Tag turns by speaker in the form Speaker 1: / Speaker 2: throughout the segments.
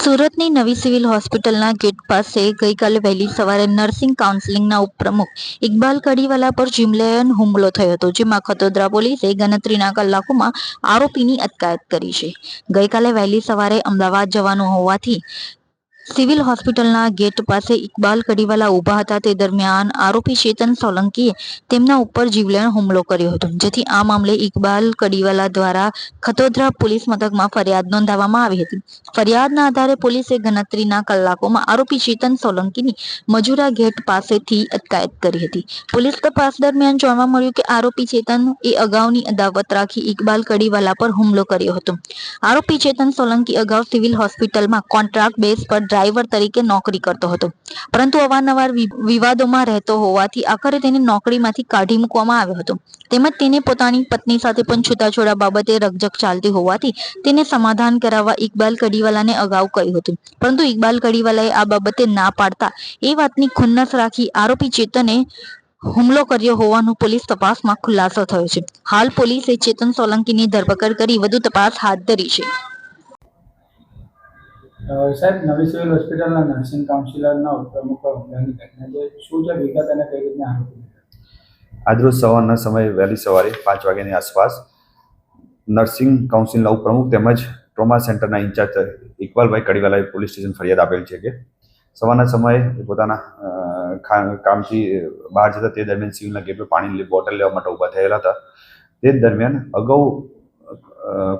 Speaker 1: સુરતની નવી સિવિલ હોસ્પિટલના ગેટ પાસે ગઈકાલે વહેલી સવારે નર્સિંગ કાઉન્સિલિંગના ઉપપ્રમુખ ઇકબાલ કડીવાલા પર જીમલેયન હુમલો થયો હતો, જેમાં ખતોદરા પોલીસે ગણતરીના કલાકોમાં આરોપીની અટકાયત કરી છે. ગઈકાલે વહેલી સવારે અમદાવાદ જવાનું હોવાથી સિવિલ હોસ્પિટલના ગેટ પાસે ઇકબાલ કડીવાલા ઊભા હતા. તે દરમિયાન આરોપી ચેતન સોલંકીએ તેમના ઉપર જીવલેણ હુમલો કર્યો હતો, જેથી આ મામલે ઇકબાલ કડીવાલા દ્વારા ખતોદરા પોલીસ મથકમાં ફરિયાદ નોંધાવવામાં આવી હતી. ફરિયાદના આધારે પોલીસે ગણતરીના કલાકોમાં આરોપી ચેતન સોલંકીની મજૂરા ગેટ પાસેથી અટકાયત કરી હતી. પોલીસ તપાસ દરમિયાન જાણવા મળ્યું કે આરોપી ચેતન એ અગાઉની અદાવત રાખી ઇકબાલ કડીવાલા પર હુમલો કર્યો હતો. આરોપી ચેતન સોલંકી અગાઉ સિવિલ હોસ્પિટલમાં કોન્ટ્રાક્ટ બેઝ પર ડ્રાઈવર તરીકે નોકરી કરતો હતો. પરંતુ અવારનવાર વિવાદોમાં રહેતો હોવાથી આખરે તેને નોકરીમાંથી કાઢી મૂકવામાં આવ્યો હતો. તેમજ તેને પોતાની પત્ની સાથે પણ છૂટાછોડા બાબતે રકઝક ચાલતી હોવાથી તેને સમાધાન કરાવવા ઇકબાલ કડીવાલાને અગાઉ કહ્યું હતું. પરંતુ ઇકબાલ કડીવાલાએ આ બાબતે ના પાડતા એ વાતની ખુન્નસ રાખી આરોપી ચેતને હુમલો કર્યો હોવાનું પોલીસ તપાસમાં ખુલાસો થયો છે. હાલ પોલીસે ચેતન સોલંકીની ધરપકડ કરી વધુ તપાસ હાથ ધરી છે.
Speaker 2: સાહેબ, નવી સિવિલ હોસ્પિટલના નર્સિંગ કાઉન્સિલરના ઉપપ્રમુખ પર હુમલાની ઘટના છે શું છે વિગત અને કઈ રીતના આરોપી
Speaker 3: આજરોજ સવારના સમયે વહેલી સવારે પાંચ વાગ્યાની આસપાસ નર્સિંગ કાઉન્સિલના ઉપપ્રમુખ તેમજ ટ્રોમા સેન્ટરના ઇન્ચાર્જ ઇકબાલભાઈ કડીવાલાએ પોલીસ સ્ટેશન ફરિયાદ આપેલ છે કે સવારના સમયે પોતાના કામથી બહાર જતા તે દરમિયાન સિવિલના ગેટ પર પાણીની બોટલ લેવા માટે ઊભા થયેલા હતા. તે દરમિયાન અગાઉ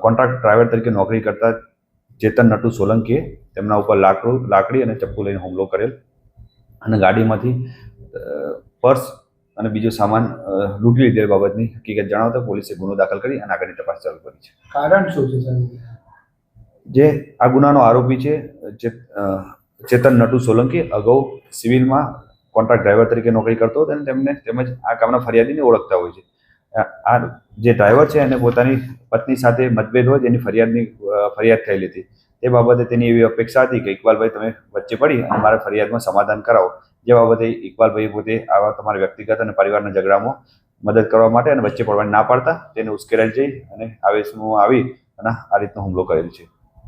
Speaker 3: કોન્ટ્રાક્ટ ડ્રાઈવર તરીકે નોકરી કરતા ચેતન નટુ સોલંકીએ તેમના ઉપર લાકડું લાકડી અને ચપ્પુ લઈને હુમલો કરેલ. અને ગાડીમાંથી પર્સ અને બીજો સામાન લૂંટી લીધેલ બાબતની હકીકત જણાવતા પોલીસે ગુનો દાખલ કરી અને આગળની તપાસ ચાલુ કરી છે.
Speaker 2: કારણ શું છે
Speaker 3: જે આ ગુનાનો આરોપી છે જે ચેતન નટુ સોલંકી અગાઉ સિવિલમાં કોન્ટ્રાક્ટ ડ્રાઈવર તરીકે નોકરી કરતો હતો અને તેમને તેમજ આ કામના ફરિયાદીને ઓળખતા હોય છે. આ જે ડ્રાઈવર છે એને પોતાની પત્ની સાથે મતભેદ હોય જેની ફરિયાદની ફરિયાદ થયેલી હતી. તે બાબતે તેની એવી અપેક્ષા હતી કે ઇકબાલભાઈ તમે વચ્ચે પડી અને મારા ફરિયાદમાં સમાધાન કરાવો. જે બાબતે ઇકબાલભાઈ પોતે આવા તમારા વ્યક્તિગત અને પરિવારના ઝઘડામાં મદદ કરવા માટે અને વચ્ચે પડવાની ના પાડતા તેને ઉશ્કેરાઈ જઈ અને આવેશમાં આવી અને આ રીતનો હુમલો કરેલ છે.